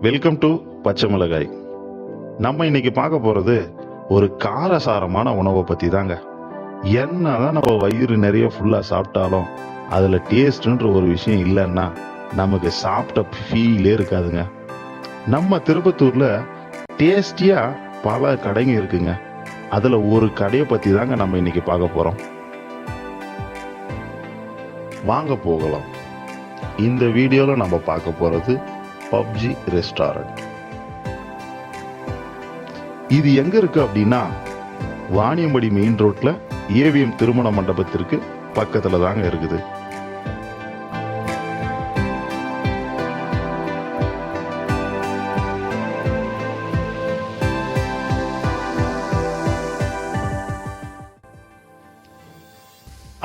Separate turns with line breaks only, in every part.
Welcome to பச்சை மிளகாய். நம்ம இன்னைக்கு பார்க்க போறது ஒரு காரசாரமான உணவை பத்தி தாங்க என்னதான் நம்ம வயிறு நிறைய ஃபுல்லா சாப்பிட்டாலும் அதுல டேஸ்ட்ன்ற ஒரு விஷயம் இல்லைன்னா நமக்கு சாப்பிட்ட ஃபீலே இருக்காதுங்க. நம்ம திருப்பத்தூர்ல டேஸ்டியா பல கடைங்க இருக்குங்க. அதுல ஒரு கடையை பத்தி தாங்க நம்ம இன்னைக்கு பார்க்க போறோம். வாங்க போகலாம். இந்த வீடியோவில் நம்ம பார்க்க போறது பப்ஜி ரெஸ்டாரண்ட். இது எங்க இருக்கு அப்படின்னா வாணியம்படி மெயின் ரோட்ல ஏவிஎம் திருமண மண்டபத்திற்கு பக்கத்துல தாங்க இருக்குது.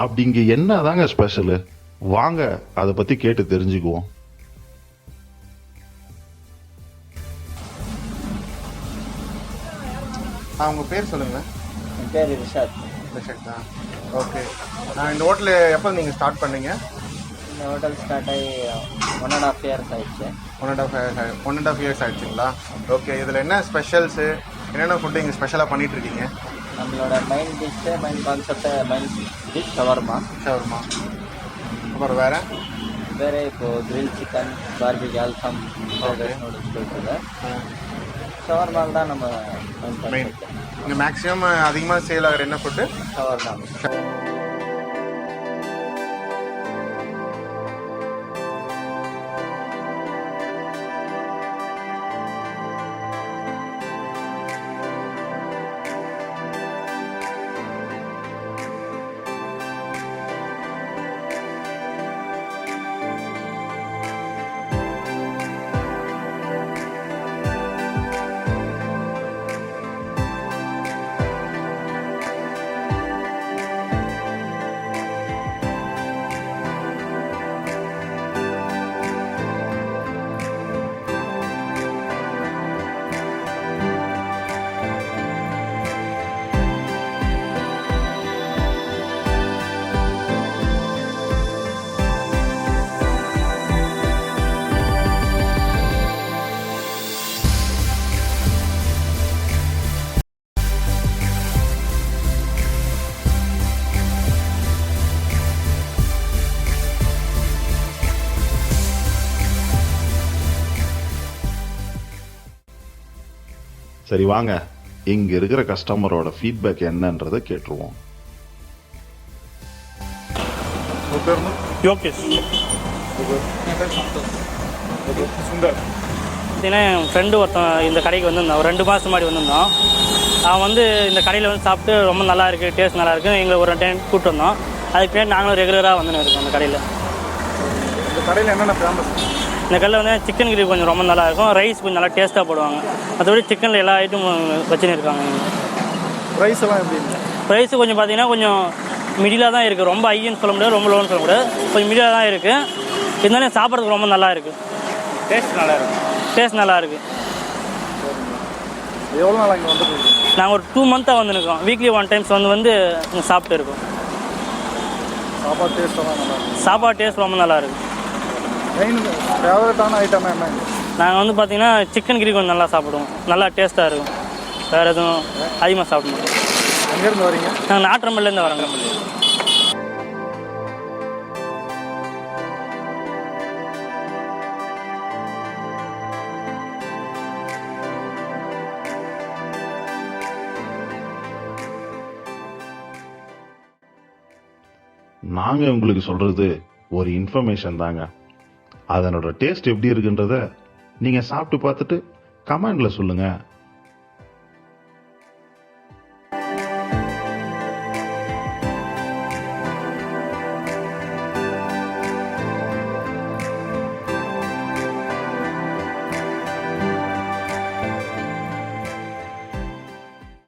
அப்படி இங்க என்ன தாங்க ஸ்பெஷலு வாங்க அதை பத்தி கேட்டு தெரிஞ்சுக்குவோம்.
உங்கள் பேர் சொல்லுங்கள்
என் பேர் ரிஷாத்.
ரிஷக் தான் ஓகே நான் இந்த ஹோட்டலு எப்போ நீங்கள் ஸ்டார்ட் பண்ணீங்க?
இந்த ஹோட்டல் ஸ்டார்ட் ஆகி ஒன் அண்ட் ஆஃப் இயர்ஸ் ஆயிடுச்சு.
One and half one and half years ஆயிடுச்சுங்களா? Okay இதில் என்ன ஸ்பெஷல்ஸு என்னென்ன ஃபுட்டு இங்கே ஸ்பெஷலாக பண்ணிட்டு இருக்கீங்க
நம்மளோட main dish main concept main dish shawarma
shawarma அப்புறம் வேறு?
வேறு இப்போது grill chicken barbecue
Okay.
Noodles போயிட்டுருக்கு. ஷவர்மால் தான் நம்ம மெயின்
இங்கே மேக்ஸிமம் அதிகமாக சேல் ஆகிற என்ன ஃபுட்டு
ஷவர்மா
சரி வாங்க. இங்க இருக்கிற கஸ்டமரோட ஃபீட்பேக் என்னன்றதை கேட்டுருவோம்.
யோகேஷ்.
சுந்தர்.
பார்த்தீங்கன்னா என் ஃப்ரெண்டு ஒருத்தன் இந்த கடைக்கு வந்திருந்தான். ஒரு ரெண்டு மாதம் முன்னாடி வந்திருந்தான். அவன் வந்து இந்த கடையில் வந்து சாப்பிட்டு ரொம்ப நல்லா இருக்குது டேஸ்ட் நல்லா இருக்குது எங்களை ஒரு டைம் கூப்பிட்டு வந்தோம் அதுக்கு பின்னாடி நாங்களும் ரெகுலராக வந்துன்னு இருக்கோம் அந்த கடையில்.
இந்த கடையில் என்னென்ன ஃபேமஸ்
இந்த கடையில் வந்து சிக்கன் கிரேவி கொஞ்சம் ரொம்ப நல்லா இருக்கும் ரைஸ் கொஞ்சம் நல்லா டேஸ்ட்டாக போடுவாங்க. மற்றபடி சிக்கனில் எல்லா ஐட்டமும் வச்சுன்னு இருக்காங்க
ப்ரைஸ் எல்லாம் எப்படி
ப்ரைஸ் கொஞ்சம் பார்த்தீங்கன்னா கொஞ்சம் மிடிலாக தான் இருக்குது ரொம்ப ஹைன்னு சொல்ல முடியாது ரொம்ப லோன்னு சொல்ல முடியாது. கொஞ்சம் மிடிலாக தான் இருக்குது இருந்தாலும் சாப்பிட்றதுக்கு ரொம்ப நல்லா இருக்குது
டேஸ்ட் நல்லா இருக்கும்
டேஸ்ட் நல்லா இருக்குது
எவ்வளோ நாள் இங்கே வந்துருக்கீங்க
நாங்கள் ஒரு டூ மந்த்தாக வந்துருக்கோம். வீக்லி ஒன் டைம்ஸ் வந்து வந்து சாப்பிட்டு இருக்கோம்
சாப்பாடு டேஸ்ட்டெல்லாம் நல்லா இருக்கும்
சாப்பாடு டேஸ்ட் ரொம்ப நல்லா இருக்கு.
மெயின் ஃபேவரட்டான ஐட்டம்னா என்ன?
நாங்கள் வந்து பார்த்தீங்கன்னா சிக்கன் கிரி கொஞ்சம் நல்லா சாப்பிடுவோம். நல்லா டேஸ்ட்டாக இருக்கும். வேறு எதுவும் அதிகமாக சாப்பிட மாட்டோம்.
எங்கேருந்து வரீங்க?
நாங்கள் நாட்டுரம்பல்லேருந்து வரோங்க
நாங்க உங்களுக்கு சொல்றது ஒரு இன்ஃபர்மேஷன் தாங்க. அதனோட டேஸ்ட் எப்படி இருக்குன்றத நீங்கள் சாப்பிட்டு பார்த்துட்டு கமெண்டில் சொல்லுங்கள்